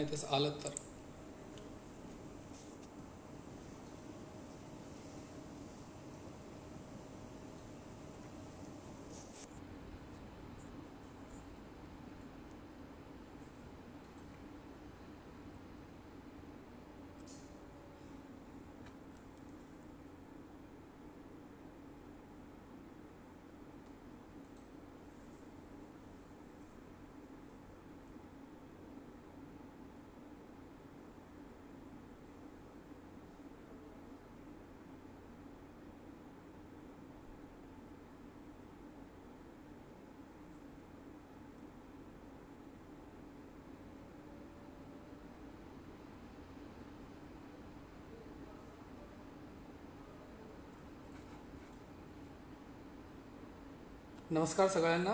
नाही तसं आलं तर. नमस्कार सगळ्यांना.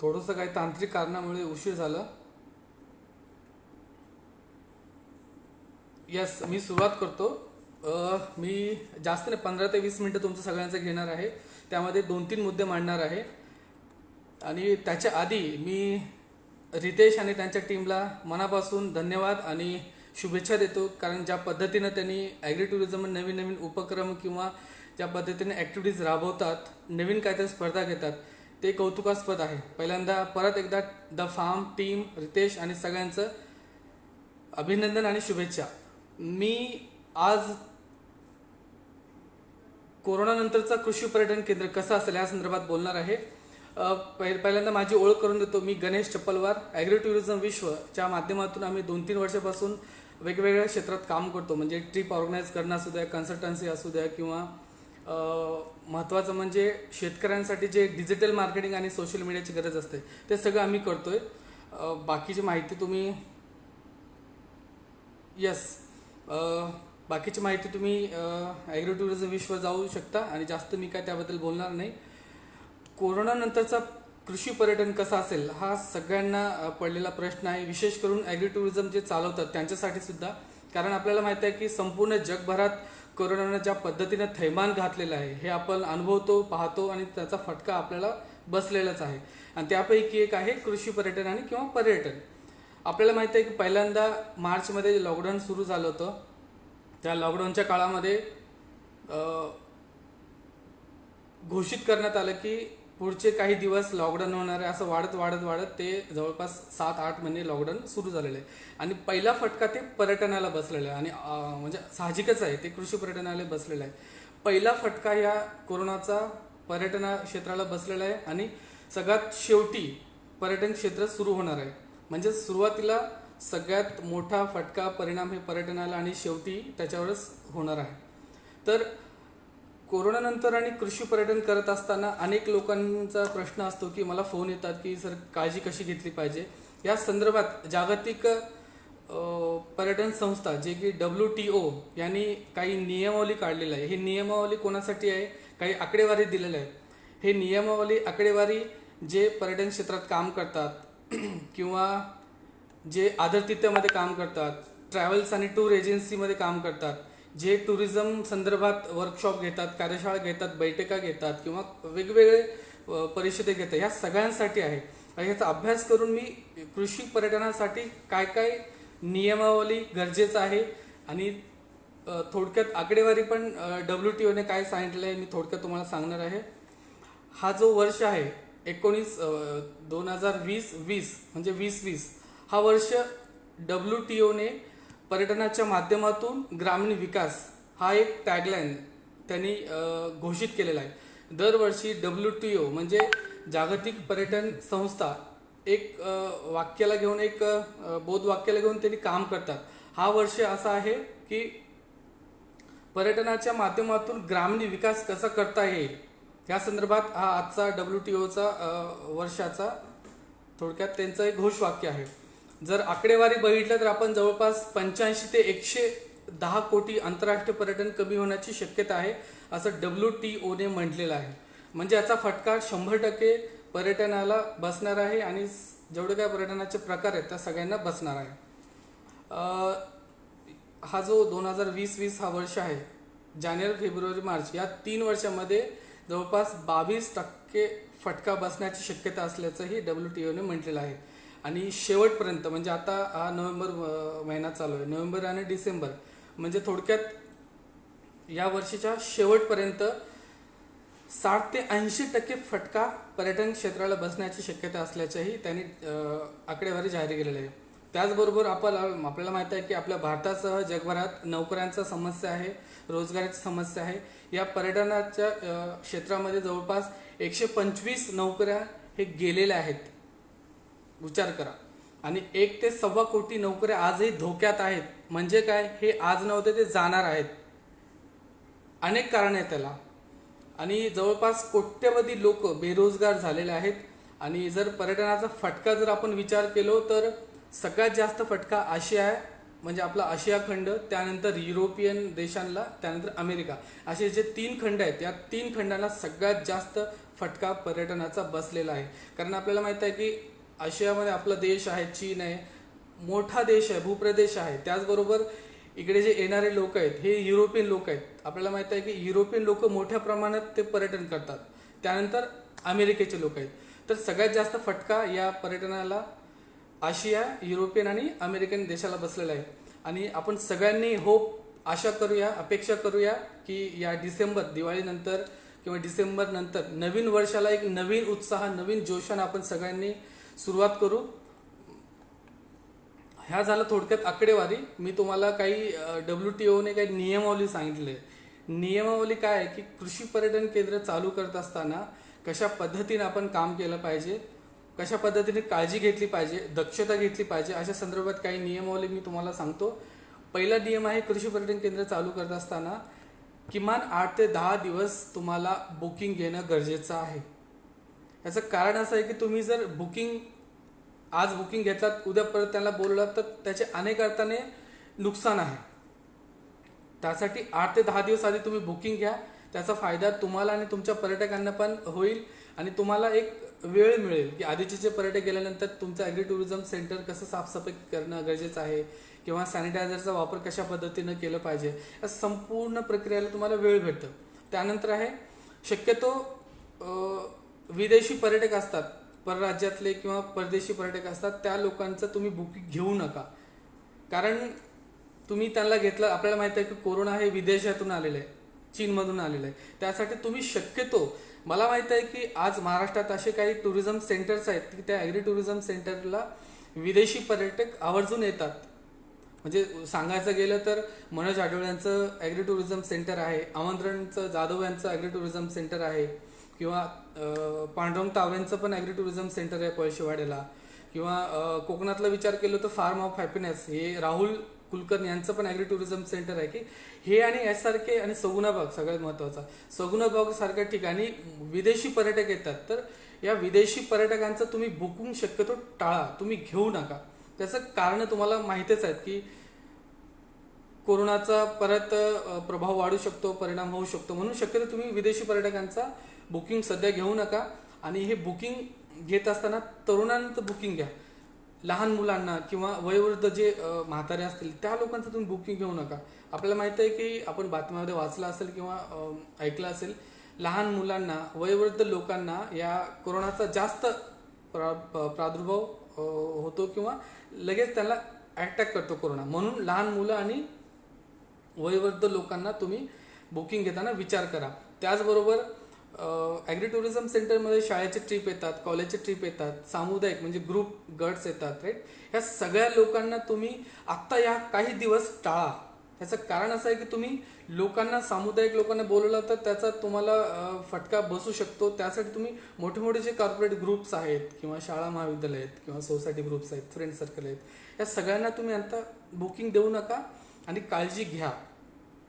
थोडंसं काही तांत्रिक कारणामुळे उशीर झालं. यस मी सुरुवात करतो. मी जास्त नाही पंधरा ते वीस मिनटं तुमचं सगळ्यांचं घेणार आहे. त्यामध्ये दोन तीन मुद्दे मांडणार आहे. आणि त्याच्या आधी मी रितेश आणि त्यांच्या टीमला मनापासून धन्यवाद आणि शुभेच्छा देतो. कारण ज्या पद्धतीनं त्यांनी ॲग्री टुरिझम नवीन नवीन उपक्रम किंवा ज्या पद्धतीने ॲक्टिव्हिटीज राबवतात नवीन काहीतरी स्पर्धा घेतात ते कौतुकास्पद आहे. पहिल्यांदा परत एकदा द फार्म टीम रितेश आणि सगळ्यांचं अभिनंदन आणि शुभेच्छा. मी आज कोरोनानंतरचा कृषी पर्यटन केंद्र कसं असेल या संदर्भात बोलणार आहे. पहिल्यांदा माझी ओळख करून देतो मी गणेश चप्पलवार. ॲग्री टुरिझम विश्वच्या माध्यमातून आम्ही दोन तीन वर्षापासून वेगवेगळ्या क्षेत्रात काम करतो. म्हणजे ट्रिप ऑर्गनाईज करणं असू द्या कन्सल्टन्सी असू द्या किंवा महत्त्वाचं म्हणजे शेतकऱ्यांसाठी जे डिजिटल मार्केटिंग आणि सोशल मीडियाची गरज असते ते सगळं आम्ही करतोय. आहे बाकीची माहिती तुम्ही यस बाकीची माहिती तुम्ही ॲग्रो टुरिझम विश्व जाऊ शकता आणि जास्त मी काय त्याबद्दल बोलणार नाही. कोरोनानंतरचा कृषी पर्यटन कसा असेल हा सगळ्यांना पडलेला प्रश्न आहे. विशेष करून ॲग्री टुरिझम जे चालवतात त्यांच्यासाठी सुद्धा. कारण आपल्याला माहीत आहे की संपूर्ण जगभरात कोरोनानं ज्या पद्धतीनं थैमान घातलेलं आहे हे आपण अनुभवतो पाहतो आणि त्याचा फटका आपल्याला बसलेलाच आहे. आणि त्यापैकी एक आहे कृषी पर्यटन आणि किंवा पर्यटन. आपल्याला माहीत आहे की पहिल्यांदा मार्चमध्ये लॉकडाऊन सुरू झालं होतं त्या लॉकडाऊनच्या काळामध्ये घोषित करण्यात आलं की पुढचे काही दिवस लॉकडाऊन होणार आहे असं वाढत वाढत वाढत ते जवळपास सात आठ महिने लॉकडाऊन सुरू झालेलं आहे. आणि पहिला फटका ते पर्यटनाला बसलेला आहे. आणि म्हणजे साहजिकच आहे ते कृषी पर्यटनाला बसलेलं आहे. पहिला फटका या कोरोनाचा पर्यटना क्षेत्राला बसलेला आहे आणि सगळ्यात शेवटी पर्यटन क्षेत्र सुरू होणार आहे. म्हणजे सुरुवातीला सगळ्यात मोठा फटका परिणाम हे पर्यटनाला आणि शेवटी त्याच्यावरच होणार आहे. तर कोरोनानंतर आणि कृषी पर्यटन करत असताना अनेक लोकांचा प्रश्न असतो की मला फोन येतात की सर काळजी कशी घेतली पाहिजे? या संदर्भात जागतिक पर्यटन संस्था जे की डब्ल्यू टी ओ यांनी काही नियमावली काढलेलं आहे. ही नियमावली कोणासाठी आहे? काही आकडेवारी दिलेल्या आहे हे नियमावली आकडेवारी जे पर्यटन क्षेत्रात काम करतात किंवा जे आदरातिथ्यामध्ये काम करतात ट्रॅव्हल्स आणि टूर एजन्सीमध्ये काम करतात जे टुरिझम संदर्भात वर्कशॉप घेतात कार्यशाळा घेतात बैठका घेतात किंवा वेगवेगळे परिषदे घेतात ह्या सगळ्यांसाठी आहे. ह्याचा अभ्यास करून मी कृषी पर्यटनासाठी काय काय नियमावली गरजेचं आहे आणि थोडक्यात आकडेवारी पण डब्ल्यू टी ओने काय सांगितलं आहे मी थोडक्यात तुम्हाला सांगणार आहे. हा जो वर्ष आहे एकोणीस दोन हजार वीस वीस म्हणजे वीस वीस हा वर्ष डब्ल्यू टी ओने पर्यटनाच्या माध्यमातून ग्रामीण विकास हा एक टॅगलाईन त्यांनी घोषित केलेला आहे. दरवर्षी डब्ल्यू टी ओ म्हणजे जागतिक पर्यटन संस्था एक वाक्याला घेऊन एक बोध वाक्याला घेऊन त्यांनी काम करतात. हा वर्ष असा आहे की पर्यटनाच्या माध्यमातून ग्रामीण विकास कसा करता येईल? या संदर्भात हा आजचा डब्ल्यू टी ओचा वर्षाचा थोडक्यात त्यांचं एक घोषवाक्य आहे. जर आकडेवारी बघितलं तर आपण जवळपास पंच्याऐंशी ते एकशे दहा कोटी आंतरराष्ट्रीय पर्यटन कमी होण्याची शक्यता आहे असं डब्ल्यू टी ओने म्हटलेलं आहे. म्हणजे याचा फटका शंभर टक्के पर्यटनाला बसणार आहे आणि जेवढे काय पर्यटनाचे प्रकार आहेत त्या सगळ्यांना बसणार आहे. हा जो दोन हजार वीस वीस हा वर्ष आहे जानेवारी फेब्रुवारी मार्च या तीन वर्षामध्ये जवळपास बावीस टक्के फटका बसण्याची शक्यता असल्याचंही डब्ल्यू टी ओने म्हटलेलं आहे. आणि शेवटपर्यंत म्हणजे आता हा नोव्हेंबर महिना चालू आहे. नोव्हेंबर आणि डिसेंबर म्हणजे थोडक्यात या वर्षीच्या शेवटपर्यंत साठ ते ऐंशी टक्के फटका पर्यटन क्षेत्राला बसण्याची शक्यता असल्याचंही त्यांनी आकडेवारी जाहीर केलेली आहे. त्याचबरोबर आपल्याला आपल्याला माहीत आहे की आपल्या भारतासह जगभरात नोकऱ्यांचा समस्या आहे रोजगाराची समस्या आहे. या पर्यटनाच्या क्षेत्रामध्ये जवळपास एकशे पंचवीस नोकऱ्या हे गेलेल्या आहेत. विचार करा. आणि एक ते सव्वा कोटी नोकऱ्या आजही धोक्यात आहेत. म्हणजे काय? हे आज नव्हते ते जाणार आहेत. अनेक कारण आहे त्याला. आणि जवळपास कोट्यवधी लोक बेरोजगार झालेले आहेत. आणि जर पर्यटनाचा फटका जर आपण विचार केलो तर सगळ्यात जास्त फटका आशिया आहे. म्हणजे आपला आशिया खंड त्यानंतर युरोपियन देशांना त्यानंतर अमेरिका. असे जे तीन खंड आहेत या तीन खंडांना सगळ्यात जास्त फटका पर्यटनाचा बसलेला आहे. कारण आपल्याला माहीत आहे की आशियामध्ये आपला देश आहे चीन आहे मोठा देश आहे भूप्रदेश आहे. त्याचबरोबर इकडे जे येणारे लोक आहेत हे युरोपियन लोक आहेत. आपल्याला माहीत आहे की युरोपियन लोक मोठ्या प्रमाणात ते पर्यटन करतात. त्यानंतर अमेरिकेचे लोक आहेत. तर सगळ्यात जास्त फटका या पर्यटनाला आशिया युरोपियन आणि अमेरिकन देशाला बसलेला आहे. आणि आपण सगळ्यांनी होप आशा करूया अपेक्षा करूया की या डिसेंबर दिवाळीनंतर किंवा डिसेंबर नंतर नवीन वर्षाला एक नवीन उत्साह नवीन जोशानं आपण सगळ्यांनी सुरुवात करू. ह्या झालं थोडक्यात आकडेवारी. मी तुम्हाला काही डब्ल्यू टी ओने काही नियमावली सांगितले. नियमावली काय आहे की कृषी पर्यटन केंद्र चालू करत असताना कशा पद्धतीने आपण काम केलं पाहिजे कशा पद्धतीने काळजी घेतली पाहिजे दक्षता घेतली पाहिजे अशा संदर्भात काही नियमावली मी तुम्हाला सांगतो. पहिला नियम आहे कृषी पर्यटन केंद्र चालू करत असताना किमान आठ ते दहा दिवस तुम्हाला बुकिंग घेणं गरजेचं आहे. याचं कारण असं आहे की तुम्ही जर बुकिंग आज बुकिंग घेतलात उद्या परत त्यांना बोललात तर त्याचे अनेक अर्थाने नुकसान आहे. त्यासाठी आठ ते दहा दिवस आधी तुम्ही बुकिंग घ्या. त्याचा फायदा तुम्हाला आणि तुमच्या पर्यटकांना पण होईल आणि तुम्हाला एक वेळ मिळेल की आधीचे जे पर्यटक गेल्यानंतर तुमचं ॲग्री टुरिझम सेंटर कसं साफसफाई करणं गरजेचं आहे किंवा सॅनिटायझरचा वापर कशा पद्धतीनं केलं पाहिजे या संपूर्ण प्रक्रियेला तुम्हाला वेळ भेटतं. त्यानंतर आहे शक्यतो विदेशी पर्यटक असतात परराज्यातले किंवा परदेशी पर्यटक असतात त्या लोकांचं तुम्ही बुकिंग घेऊ नका. कारण तुम्ही त्यांना घेतलं आपल्याला माहिती आहे की कोरोना हे विदेशातून आलेलं आहे चीनमधून आलेलं आहे. त्यासाठी तुम्ही शक्यतो मला माहीत आहे की आज महाराष्ट्रात असे काही टुरिझम सेंटर्स आहेत की त्या ॲग्री टुरिझम सेंटरला विदेशी पर्यटक आवर्जून येतात. म्हणजे सांगायचं गेलं तर मनोज आठवड्यांचं ॲग्री टुरिझम सेंटर आहे आमंत्रणचं जाधव यांचं ॲग्री टुरिझम सेंटर आहे. किंवा पांडुरंग तावरेंचं पण ॲग्री टुरिझम सेंटर आहे पळशीवाड्याला किंवा कोकणातला विचार केलं तर फार्म ऑफ हॅपीनेस हे राहुल कुलकर्णी यांचं पण ॲग्री टुरिझम सेंटर आहे की हे आणि यासारखे आणि सगुणाबाग सगळ्यात महत्त्वाचा. सगुणाबाग सारख्या ठिकाणी विदेशी पर्यटक येतात. तर या विदेशी पर्यटकांचं तुम्ही बुकिंग शक्यतो टाळा तुम्ही घेऊ नका. त्याचं कारण तुम्हाला माहितीच आहेत की कोरोनाचा परत प्रभाव वाढू शकतो परिणाम होऊ शकतो. म्हणून शक्यतो तुम्ही विदेशी पर्यटकांचा बुकिंग सध्या घेऊ नका. आणि हे बुकिंग घेत असताना तरुणांचं बुकिंग घ्या. लहान मुलांना किंवा वयोवृद्ध जे म्हातारे असतील त्या लोकांचं तुम्ही बुकिंग घेऊ नका. आपल्याला माहिती आहे की आपण बातम्यामध्ये वाचलं असेल किंवा ऐकलं असेल लहान मुलांना वयोवृद्ध लोकांना या कोरोनाचा जास्त प्रा प- प्रादुर्भाव होतो किंवा लगेच त्याला अटॅक करतो कोरोना. म्हणून लहान मुलं आणि वयोवृद्ध लोकांना तुम्ही बुकिंग घेताना विचार करा. त्याचबरोबर ॲग्री टुरिझम सेंटरमध्ये शाळेचे ट्रिप येतात कॉलेजचे ट्रिप येतात सामुदायिक म्हणजे ग्रुप गट्स येतात राईट ह्या सगळ्या लोकांना तुम्ही आत्ता या काही दिवस टाळा. याचं कारण असं आहे की तुम्ही लोकांना सामुदायिक लोकांना बोलवलं तर त्याचा तुम्हाला फटका बसू शकतो. त्यासाठी तुम्ही मोठे मोठे जे कॉर्पोरेट ग्रुप्स आहेत किंवा शाळा महाविद्यालय आहेत किंवा सोसायटी ग्रुप्स आहेत फ्रेंड सर्कल आहेत या सगळ्यांना तुम्ही आता बुकिंग देऊ नका आणि काळजी घ्या.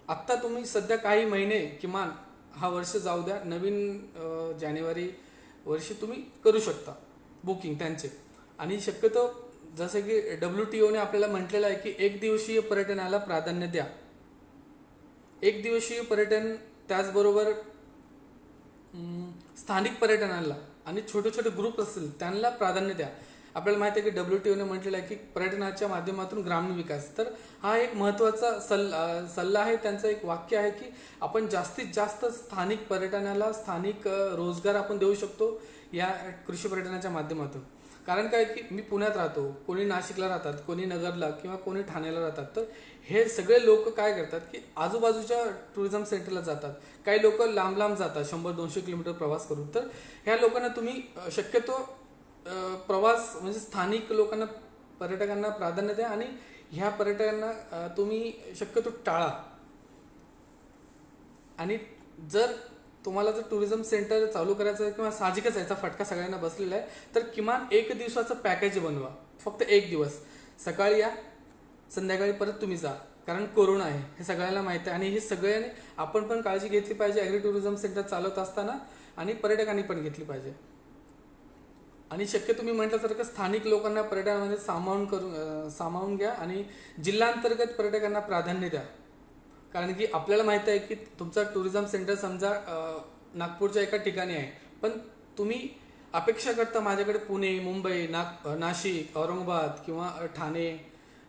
आत्ता तुम्ही सध्या काही महिने किमान हा वर्ष जाऊ द्या. नवीन जानेवारी वर्षी तुम्ही करू शकता बुकिंग त्यांचे. आणि शक्यतो जसं की डब्ल्यू टी ओने आपल्याला म्हटलेलं आहे की एक दिवसीय पर्यटनाला प्राधान्य द्या. एक दिवसीय पर्यटन त्याचबरोबर स्थानिक पर्यटनाला आणि छोटे छोटे ग्रुप असतील त्यांना प्राधान्य द्या. आपल्याला माहिती आहे की डब्ल्यू टी ओने म्हटलेलं आहे की पर्यटनाच्या माध्यमातून ग्रामीण विकास. तर हा एक महत्त्वाचा सल्ला सल्ला आहे त्यांचं एक वाक्य आहे की आपण जास्तीत जास्त स्थानिक पर्यटनाला स्थानिक रोजगार आपण देऊ शकतो या कृषी पर्यटनाच्या माध्यमातून. कारण काय की मी पुण्यात राहतो कोणी नाशिकला राहतात कोणी नगरला किंवा कोणी ठाण्याला राहतात तर हे सगळे लोक काय करतात की आजूबाजूच्या टुरिझम सेंटरला जातात. काही लोक लांब लांब जातात शंभर दोनशे किलोमीटर प्रवास करून. तर ह्या लोकांना तुम्ही शक्यतो प्रवास म्हणजे स्थानिक लोकांना पर्यटकांना प्राधान्य द्या आणि ह्या पर्यटकांना तुम्ही शक्यतो टाळा. आणि जर तुम्हाला जर टुरिझम सेंटर चालू करायचं आहे किंवा साहजिकच याचा फटका सगळ्यांना बसलेला आहे तर किमान एक दिवसाचं पॅकेज बनवा. फक्त एक दिवस. सकाळी या संध्याकाळी परत तुम्ही जा. कारण कोरोना आहे हे सगळ्यांना माहिती आहे. आणि हे सगळ्यांनी आपण पण काळजी घेतली पाहिजे. ॲग्री टुरिझम सेंटर चालवत असताना आणि पर्यटकांनी पण घेतली पाहिजे. आणि शक्य तुम्ही म्हटल्यासारखं स्थानिक लोकांना पर्यटनामध्ये सामावून करून सामावून घ्या आणि जिल्हांतर्गत पर्यटकांना प्राधान्य द्या. कारण की आपल्याला माहीत आहे की तुमचा टुरिझम सेंटर समजा नागपूरच्या एका ठिकाणी आहे. पण तुम्ही अपेक्षा करता माझ्याकडे पुणे मुंबई नाग नाशिक औरंगाबाद किंवा ठाणे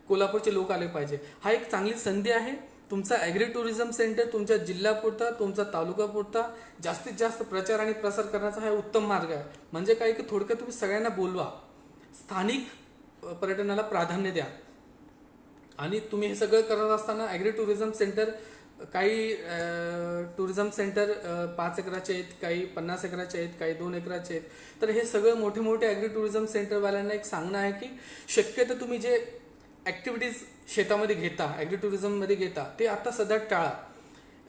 कोल्हापूरचे लोक आले पाहिजे. हा एक चांगली संधी आहे. तुमचा ॲग्री टुरिझम सेंटर तुमच्या जिल्ह्यापुरता तुमचा तालुकापुरता जास्तीत जास्त प्रचार आणि प्रसार करण्याचा हा उत्तम मार्ग आहे. म्हणजे काय की थोडक्यात तुम्ही सगळ्यांना बोलवा. स्थानिक पर्यटनाला प्राधान्य द्या. आणि तुम्ही हे सगळं करत असताना ॲग्री टुरिझम सेंटर काही टुरिझम सेंटर पाच एकराचे आहेत काही पन्नास एकराचे आहेत काही दोन एकराचे आहेत. तर हे सगळं मोठे मोठे ॲग्री टुरिझम सेंटरवाल्यांना एक सांगणं आहे की शक्यतो तुम्ही जे ॲक्टिव्हिटीज शेतामध्ये घेता ॲग्रिटुरिझममध्ये घेता ते आता सध्या टाळा.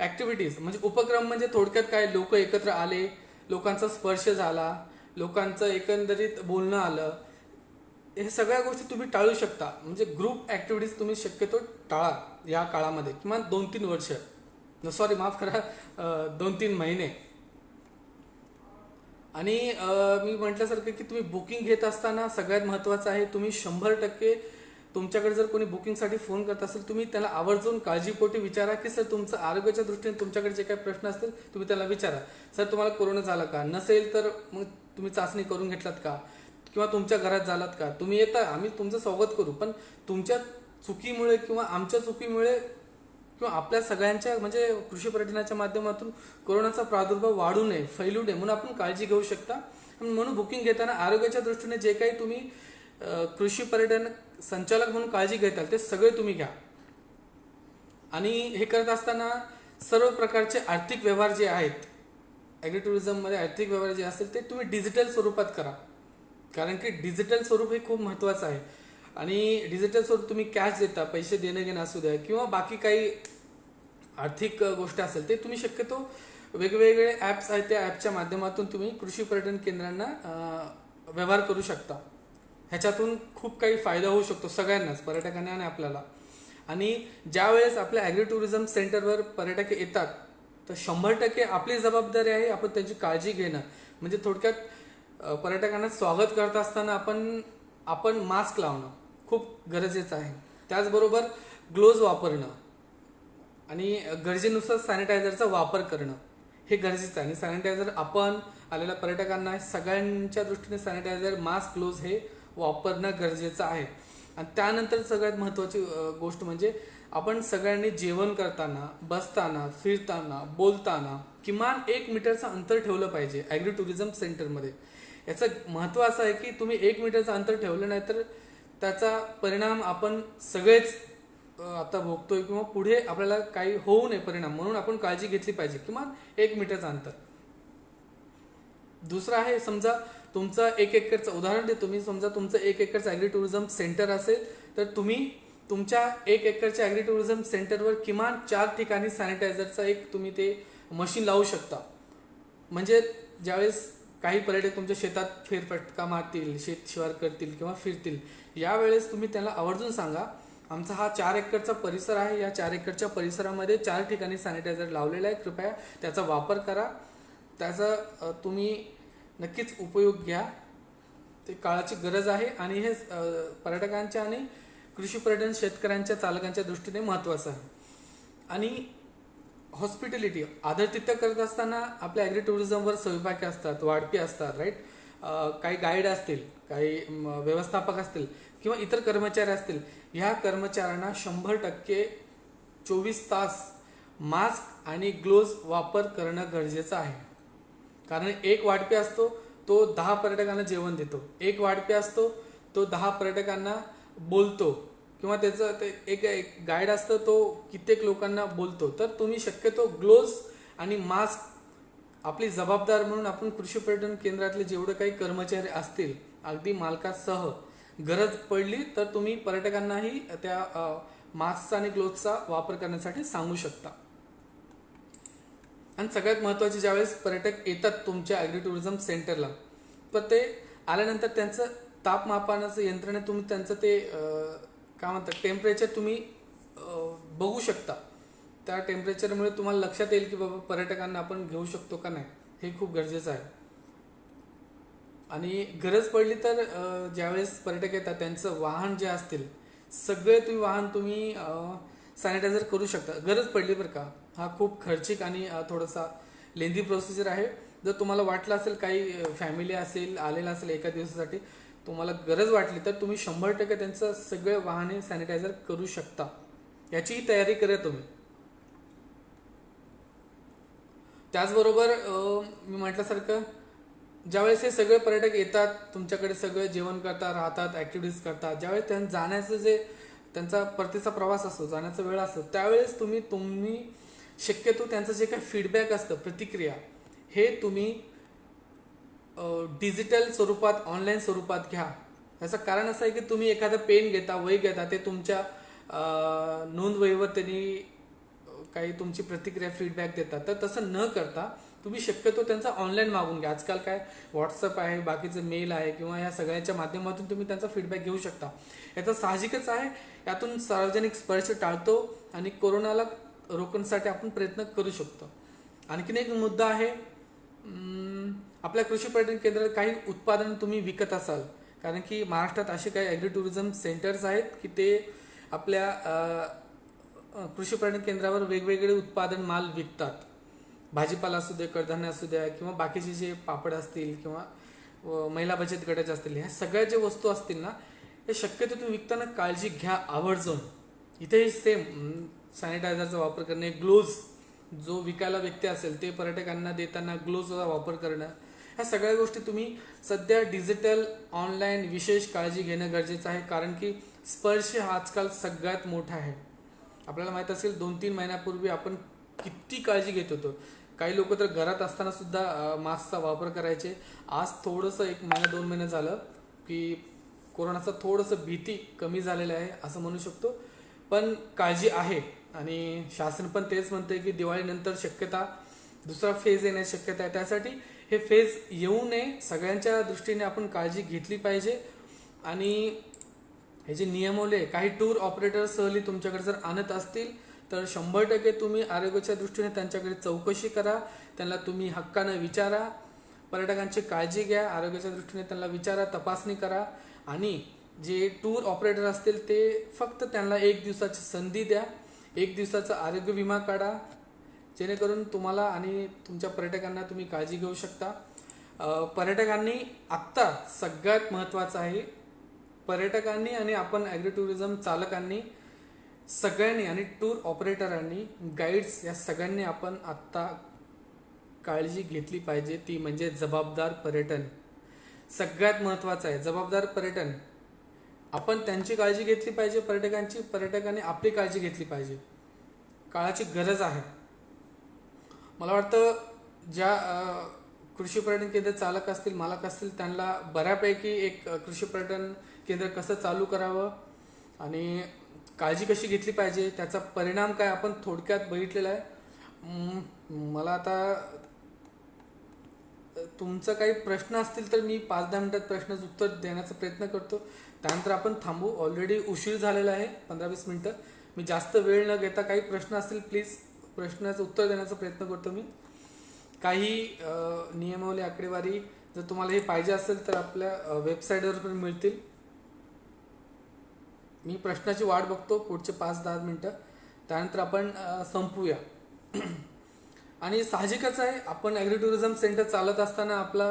ॲक्टिव्हिटीज म्हणजे उपक्रम म्हणजे थोडक्यात काय? लोक एकत्र आले लोकांचा स्पर्श झाला लोकांचं एकंदरीत बोलणं आलं. हे सगळ्या गोष्टी तुम्ही टाळू शकता. म्हणजे ग्रुप ॲक्टिव्हिटीज तुम्ही शक्यतो टाळा या काळामध्ये. किमान दोन तीन वर्ष सॉरी माफ करा दोन तीन महिने. आणि मी म्हटल्यासारखं की तुम्ही बुकिंग घेत असताना सगळ्यात महत्त्वाचं आहे तुम्ही शंभर टक्के तुमच्याकडे जर कोणी बुकिंगसाठी फोन करत असेल तुम्ही त्याला आवर्जून काळजीपोटी विचारा की सर तुमचं आरोग्याच्या दृष्टीने तुमच्याकडे जे काही प्रश्न असतील तुम्ही त्याला विचारा. सर तुम्हाला कोरोना झाला का? नसेल तर मग तुम्ही चाचणी करून घेतलात का? किंवा तुमच्या घरात झालात का? तुम्ही येता आम्ही तुमचं स्वागत करू. पण तुमच्या चुकीमुळे किंवा आमच्या चुकीमुळे किंवा आपल्या सगळ्यांच्या म्हणजे कृषी पर्यटनाच्या माध्यमातून कोरोनाचा प्रादुर्भाव वाढू नये फैलू नये म्हणून आपण काळजी घेऊ शकता. म्हणून बुकिंग घेताना आरोग्याच्या दृष्टीने जे काही तुम्ही कृषी पर्यटन संचालक म्हणून काळजी घेताल ते सगळे तुम्ही घ्या. आणि हे करत असताना सर्व प्रकारचे आर्थिक व्यवहार जे आहेत ॲग्री टुरिझममध्ये आर्थिक व्यवहार जे असतील ते तुम्ही डिजिटल स्वरूपात करा. कारण की डिजिटल स्वरूप हे खूप महत्त्वाचं आहे. आणि डिजिटल स्वरूप तुम्ही कॅश देता पैसे देणं घेणं असू द्या किंवा बाकी काही आर्थिक गोष्ट असेल ते तुम्ही शक्यतो वेगवेगळे ॲप्स आहेत त्या ॲपच्या माध्यमातून तुम्ही कृषी पर्यटन केंद्रांना व्यवहार करू शकता. ह्याच्यातून खूप काही फायदा होऊ शकतो सगळ्यांनाच पर्यटकांना आणि आपल्याला. आणि ज्या वेळेस आपल्या ॲग्री टुरिझम सेंटरवर पर्यटक येतात तर शंभर टक्के आपली जबाबदारी आहे आपण त्यांची काळजी घेणं. म्हणजे थोडक्यात पर्यटकांना स्वागत करत असताना आपण आपण मास्क लावणं खूप गरजेचं आहे. त्याचबरोबर ग्लोव्ज वापरणं आणि गरजेनुसार सॅनिटायझरचा वापर करणं हे गरजेचं आहे. आणि सॅनिटायझर आपण आलेल्या पर्यटकांना सगळ्यांच्या दृष्टीने सॅनिटायझर मास्क ग्लोव्ज हे वापरणं गरजेचं आहे. आणि त्यानंतर सगळ्यात महत्त्वाची गोष्ट म्हणजे आपण सगळ्यांनी जेवण करताना बसताना फिरताना बोलताना किमान एक मीटरचं अंतर ठेवलं पाहिजे ॲग्री टुरिझम सेंटरमध्ये याचं महत्त्व असं आहे की तुम्ही एक मीटरचं अंतर ठेवलं नाही तर त्याचा परिणाम आपण सगळेच आता भोगतोय किंवा पुढे आपल्याला काही होऊ नये परिणाम म्हणून आपण काळजी घेतली पाहिजे किमान एक मीटरचं अंतर. दुसरं आहे समजा तुमचं एक एकरचं उदाहरण देतो. तुम्ही समजा तुमचं एक एकरचं ॲग्री टुरिझम सेंटर असेल तर तुम्ही तुमच्या एक एकरच्या ॲग्री टुरिझम सेंटरवर किमान चार ठिकाणी सॅनिटायझरचा एक तुम्ही ते मशीन लावू शकता. म्हणजे ज्यावेळेस काही पर्यटक तुमच्या शेतात फेरफटका मारतील शेत शिवार करतील किंवा फिरतील यावेळेस तुम्ही त्याला आवर्जून सांगा आमचा हा चार एकरचा परिसर आहे. या चार एकरच्या परिसरामध्ये चार ठिकाणी सॅनिटायझर लावलेला आहे. कृपया त्याचा वापर करा. त्याचा तुम्ही नक्कीच उपयोग घ्या. ते काळाची गरज आहे आणि हे पर्यटकांच्या आणि कृषी पर्यटन शेतकऱ्यांच्या चालकांच्या दृष्टीने महत्त्वाचं आहे. आणि हॉस्पिटॅलिटी आदरतिथ्य करत असताना आपल्या ॲग्री टुरिझमवर स्वयंपाकी असतात वाढपी असतात राईट काही गाईड असतील काही म, व्यवस्थापक असतील किंवा इतर कर्मचारी असतील ह्या कर्मचाऱ्यांना शंभर टक्के चोवीस तास मास्क आणि ग्लोव्ज वापर करणं गरजेचं आहे. कारण एक वाटपी असतो तो दहा पर्यटकांना जेवण देतो. एक वाटपी असतो तो दहा पर्यटकांना बोलतो. किंवा त्याचं ते एक एक गाईड असतं तो कित्येक लोकांना बोलतो. तर तुम्ही शक्यतो ग्लोव्ज आणि मास्क आपली जबाबदार म्हणून आपण कृषी पर्यटन केंद्रातले जेवढे काही कर्मचारी असतील अगदी मालकासह गरज पडली तर तुम्ही पर्यटकांनाही त्या मास्कचा आणि ग्लोव्जचा वापर करण्यासाठी सांगू शकता. आणि सगळ्यात महत्त्वाचे ज्यावेळेस पर्यटक येतात तुमच्या ॲग्री टुरिझम सेंटरला तर ते आल्यानंतर त्यांचं तापमापनाचं यंत्रणा तुम्ही त्यांचं ते काय म्हणतात टेम्परेचर तुम्ही बघू शकता. त्या टेम्परेचरमुळे तुम्हाला लक्षात येईल की बाबा पर्यटकांना आपण घेऊ शकतो का नाही हे खूप गरजेचं आहे. आणि गरज पडली तर ज्यावेळेस पर्यटक येतात त्यांचं वाहन जे असतील सगळे तुम्ही वाहन तुम्ही सॅनिटायझर करू शकता. गरज पडली बरं का? हा खूप खर्चिक आणि थोडासा लेंदी प्रोसिजर आहे. जर तुम्हाला वाटलं असेल काही फॅमिली असेल आलेला असेल एका दिवसासाठी तुम्हाला गरज वाटली तर तुम्ही शंभर टक्के त्यांचं सगळे वाहने सॅनिटायझर करू शकता. याचीही तयारी करा तुम्ही. त्याचबरोबर मी म्हटल्यासारखं ज्यावेळेस हे सगळे पर्यटक येतात तुमच्याकडे सगळे जेवण करतात राहतात ॲक्टिव्हिटीज करतात ज्यावेळेस त्यांना जाण्याचं जे त्यांचा परतीचा प्रवास असतो जाण्याचा वेळ असतो त्यावेळेस तुम्ही तुम्ही शक्यतो त्यांचं जे काही फीडबॅक असतं प्रतिक्रिया हे तुम्ही डिजिटल स्वरूपात ऑनलाईन स्वरूपात घ्या. याचं कारण असं आहे की तुम्ही एखादं पेन घेता वही घेता ते तुमच्या नोंदवहीवर त्यांनी काही तुमची प्रतिक्रिया फीडबॅक देतात. तर तसं न करता तुम्ही शक्यतो त्यांचा ऑनलाईन मागून घ्या. आजकाल काय व्हॉट्सअप आहे बाकीचं मेल आहे किंवा या सगळ्याच्या माध्यमातून तुम्ही त्यांचा फीडबॅक घेऊ शकता. याचं साहजिकच आहे यातून सार्वजनिक स्पर्श टाळतो आणि कोरोनाला रोखण्यासाठी आपण प्रयत्न करू शकतो. आणखीन एक मुद्दा आहे आपल्या कृषी पर्यटन केंद्रात काही उत्पादन तुम्ही विकत असाल. कारण की महाराष्ट्रात असे काही ॲग्री टुरिझम सेंटर्स आहेत की ते आपल्या कृषी पर्यटन केंद्रावर वेगवेगळे उत्पादन माल विकतात. भाजीपाला असू दे कडधान्य असू द्या किंवा बाकीचे जे पापड असतील किंवा महिला बचत गटाच्या असतील ह्या सगळ्या ज्या वस्तू असतील ना हे शक्यतो तुम्ही विकताना काळजी घ्या आवर्जून. इथेही सेम सॅनिटायझरचा वापर करणे ग्लोव्ज जो विकायला व्यक्ती असेल ते पर्यटकांना देताना ग्लोव्जचा वापर करणं ह्या सगळ्या गोष्टी तुम्ही सध्या डिजिटल ऑनलाईन विशेष काळजी घेणं गरजेचं आहे कारण की स्पर्श हा आजकाल सगळ्यात मोठा आहे. आपल्याला माहीत असेल दोन तीन महिन्यापूर्वी आपण किती काळजी घेत होतो. काही लोक तर घरात असताना सुद्धा मास्कचा वापर करायचे. आज थोडंसं एक महिना दोन महिने झालं की कोरोनाचं थोडंसं भीती कमी झालेलं आहे असं म्हणू शकतो. पण काळजी आहे आणि शासन पण तेच म्हणते की दिवाळीनंतर शक्यता दुसरा फेज येण्याची शक्यता आहे. त्यासाठी हे फेज येऊ नये. सगळ्यांच्या दृष्टीने आपण काळजी घेतली पाहिजे. आणि हे जे नियमवले काही टूर ऑपरेटर सहली तुमच्याकडे जर आणत असतील तर शंभर टक्के तुम्ही आरोग्याच्या दृष्टीने त्यांच्याकडे चौकशी करा त्यांना तुम्ही हक्कानं विचारा पर्यटकांची काळजी घ्या आरोग्याच्या दृष्टीने त्यांना विचारा तपासणी करा आणि जे टूर ऑपरेटर असतील ते फक्त त्यांना एक दिवसाची संधी द्या एक दिवसाचा आरोग्य विमा काढा जेणेकरून तुम्हाला आणि तुमच्या पर्यटकांना तुम्ही काळजी घेऊ शकता. पर्यटकांनी आत्ता सगळ्यात महत्त्वाचं आहे पर्यटकांनी आणि आपण ॲग्री टुरिझम चालकांनी सगळ्यांनी आणि टूर ऑपरेटरांनी गाईड्स या सगळ्यांनी आपण आत्ता काळजी घेतली पाहिजे. ती म्हणजे जबाबदार पर्यटन. सगळ्यात महत्त्वाचं आहे जबाबदार पर्यटन. आपण त्यांची काळजी घेतली पाहिजे पर्यटकांची पर्यटकांनी आपली काळजी घेतली पाहिजे. काळाची गरज आहे. मला वाटतं ज्या कृषी पर्यटन केंद्र चालक असतील मालक असतील त्यांना बऱ्यापैकी एक कृषी पर्यटन केंद्र कसं चालू करावं आणि काळजी कशी घेतली पाहिजे? त्याचा परिणाम काय? आपण थोडक्यात बघितलेला आहे. मला आता तुमचं काही प्रश्न असतील तर मी पाच दहा मिनिटात प्रश्नाचं उत्तर देण्याचा प्रयत्न करतो. त्यानंतर आपण थांबू. ऑलरेडी उशीर झालेला आहे पंधरा वीस मिनटं. मी जास्त वेळ न घेता काही प्रश्न असतील प्लीज प्रश्नाचं उत्तर देण्याचा प्रयत्न करतो मी. काही नियमावली आकडेवारी जर तुम्हाला हे पाहिजे असेल तर आपल्या वेबसाईटवर पण मिळतील. मी प्रश्नाची वाट बघतो पुढचे पाच दहा मिनटं. त्यानंतर आपण संपूया. आणि साहजिकच आहे आपण ॲग्री टुरिझम सेंटर चालत असताना आपला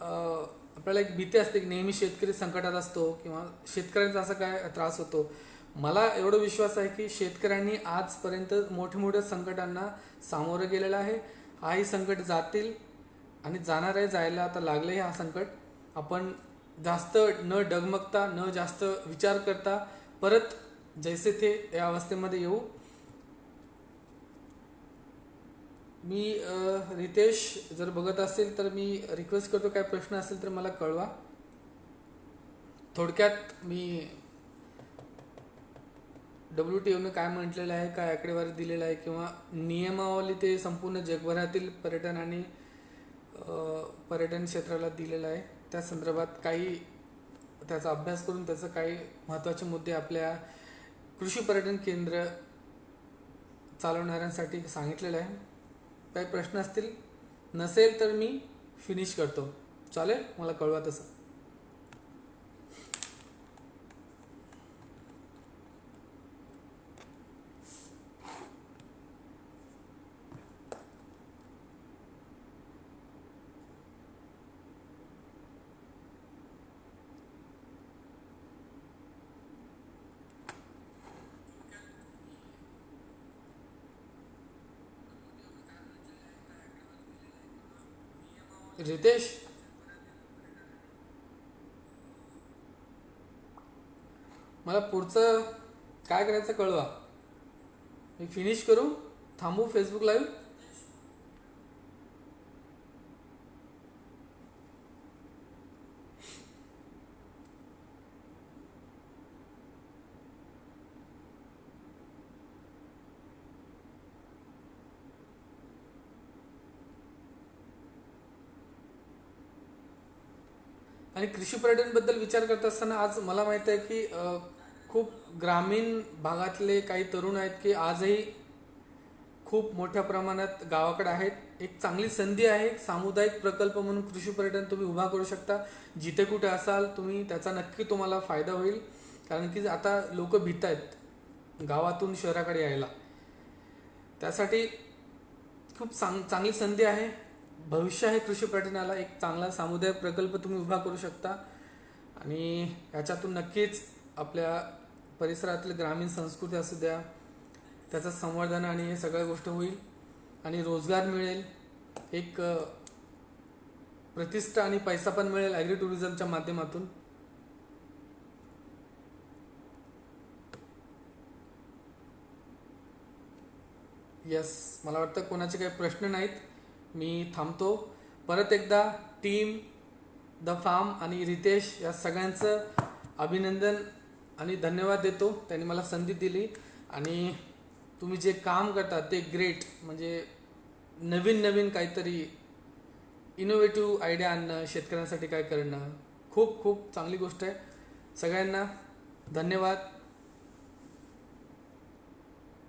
आपल्याला एक भीती असते की नेहमी शेतकरी संकटात असतो किंवा शेतकऱ्यांचा असा काय त्रास होतो. मला एवढा विश्वास आहे की शेतकऱ्यांनी आजपर्यंत मोठ्या मोठ्या संकटांना सामोरं गेलेलं आहे. हाही संकट जातील आणि जाणार आहे जायला आता लागले हा संकट. आपण जास्त न डगमगता न जास्त विचार करता परत जैसे ते या अवस्थेमध्ये येऊ. मी रितेश जर बघत असेल तर मी रिक्वेस्ट करतो काय प्रश्न असेल तर मला कळवा. थोडक्यात मी डब्ल्यू टी ओनं काय म्हटलेलं आहे काय आकडेवारी दिलेलं आहे किंवा नियमावली ते संपूर्ण जगभरातील पर्यटन आणि पर्यटन क्षेत्राला दिलेलं आहे. त्या संदर्भात काही त्याचा अभ्यास करून त्याचं काही महत्त्वाचे मुद्दे आपल्या कृषी पर्यटन केंद्र चालवणाऱ्यांसाठी सांगितलेलं आहे. काही प्रश्न असतील नसेल तर मी फिनिश करतो. चालेल? मला कळवा तसं. रितेश? मला पुढचं काय करायचं कळवा. मी फिनिश करू थांबू फेसबुक लाईव्ह आणि कृषी पर्यटनबद्दल विचार करत असताना आज मला माहीत आहे की खूप ग्रामीण भागातले काही तरुण आहेत की आजही खूप मोठ्या प्रमाणात गावाकडे आहेत. एक चांगली संधी आहे सामुदायिक प्रकल्प म्हणून कृषी पर्यटन तुम्ही उभा करू शकता. जिथे कुठे असाल तुम्ही त्याचा नक्की तुम्हाला फायदा होईल. कारण की आता लोक भीत आहेत गावातून शहराकडे यायला. त्यासाठी खूप चांग चांगली संधी आहे. भविष्य आहे कृषी पर्यटनाला एक चांगला सामुदायिक प्रकल्प तुम्ही उभा करू शकता. आणि याच्यातून नक्कीच आपल्या परिसरातील ग्रामीण संस्कृती असू द्या त्याचं संवर्धन आणि हे सगळ्या गोष्टी होईल आणि रोजगार मिळेल. एक प्रतिष्ठा आणि पैसा पण मिळेल ॲग्री टुरिझमच्या माध्यमातून. यस मला वाटतं कोणाचे काही प्रश्न नाहीत. मी थांबतो. परत एकदा टीम द फार्म आणि रितेश या सगळ्यांचं अभिनंदन आणि धन्यवाद देतो. त्यांनी मला संधी दिली आणि तुम्ही जे काम करता ते ग्रेट म्हणजे नवीन नवीन काहीतरी इनोव्हेटिव्ह आयडिया आणणं शेतकऱ्यांसाठी काय करणं खूप खूप चांगली गोष्ट आहे. सगळ्यांना धन्यवाद.